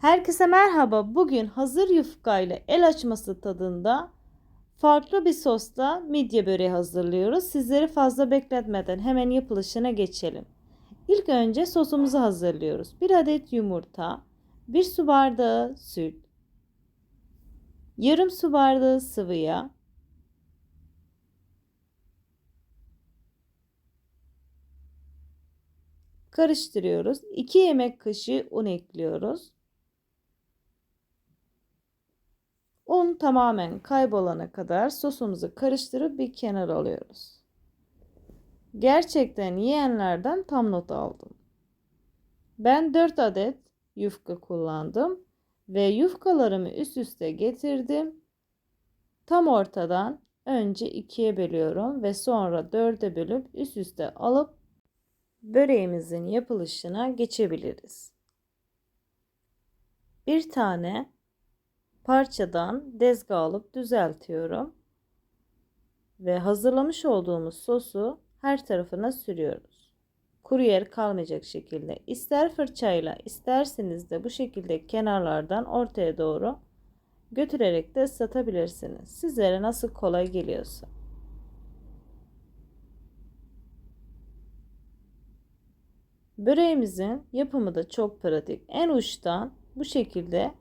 Herkese merhaba. Bugün hazır yufka ile el açması tadında farklı bir sosla midye böreği hazırlıyoruz. Sizleri fazla bekletmeden hemen yapılışına geçelim. İlk önce sosumuzu hazırlıyoruz. 1 adet yumurta, 1 su bardağı süt, yarım su bardağı sıvı yağ, karıştırıyoruz. 2 yemek kaşığı un ekliyoruz. Un tamamen kaybolana kadar sosumuzu karıştırıp bir kenara alıyoruz. Gerçekten yiyenlerden tam not aldım. Ben 4 adet yufka kullandım ve yufkalarımı üst üste getirdim. Tam ortadan önce ikiye bölüyorum ve sonra dörde bölüp üst üste alıp böreğimizin yapılışına geçebiliriz. Bir tane parçadan dezgah alıp düzeltiyorum. Ve hazırlamış olduğumuz sosu her tarafına sürüyoruz. Kuru yer kalmayacak şekilde. İster fırçayla isterseniz de bu şekilde kenarlardan ortaya doğru götürerek de ıslatabilirsiniz. Sizlere nasıl kolay geliyorsa. Böreğimizin yapımı da çok pratik. En uçtan bu şekilde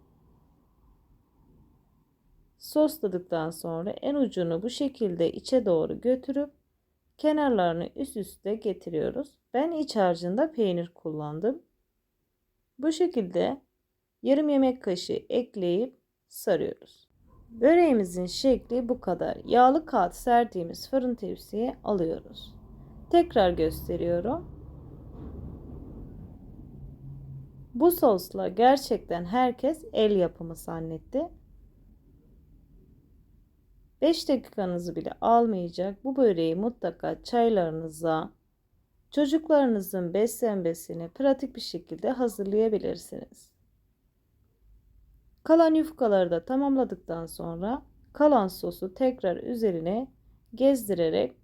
sosladıktan sonra en ucunu bu şekilde içe doğru götürüp kenarlarını üst üste getiriyoruz. Ben iç harcında peynir kullandım. Bu şekilde yarım yemek kaşığı ekleyip sarıyoruz. Böreğimizin şekli bu kadar. Yağlı kağıt serdiğimiz fırın tepsiye alıyoruz. Tekrar gösteriyorum. Bu sosla gerçekten herkes el yapımı zannetti. 5 dakikanızı bile almayacak bu böreği mutlaka çaylarınıza, çocuklarınızın beslenmesini pratik bir şekilde hazırlayabilirsiniz. Kalan yufkaları da tamamladıktan sonra kalan sosu tekrar üzerine gezdirerek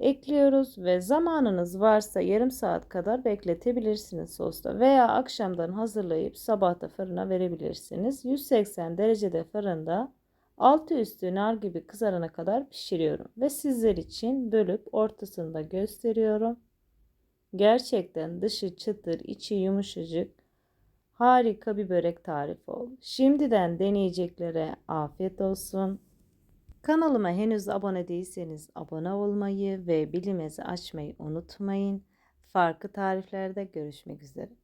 ekliyoruz ve zamanınız varsa yarım saat kadar bekletebilirsiniz sosta veya akşamdan hazırlayıp sabahta fırına verebilirsiniz. 180 derecede fırında altı üstü nar gibi kızarana kadar pişiriyorum ve sizler için bölüp ortasında gösteriyorum. Gerçekten dışı çıtır, içi yumuşacık, harika bir börek tarifi oldu. Şimdiden deneyeceklere afiyet olsun. Kanalıma henüz abone değilseniz abone olmayı ve bilimizi açmayı unutmayın. Farklı tariflerde görüşmek üzere.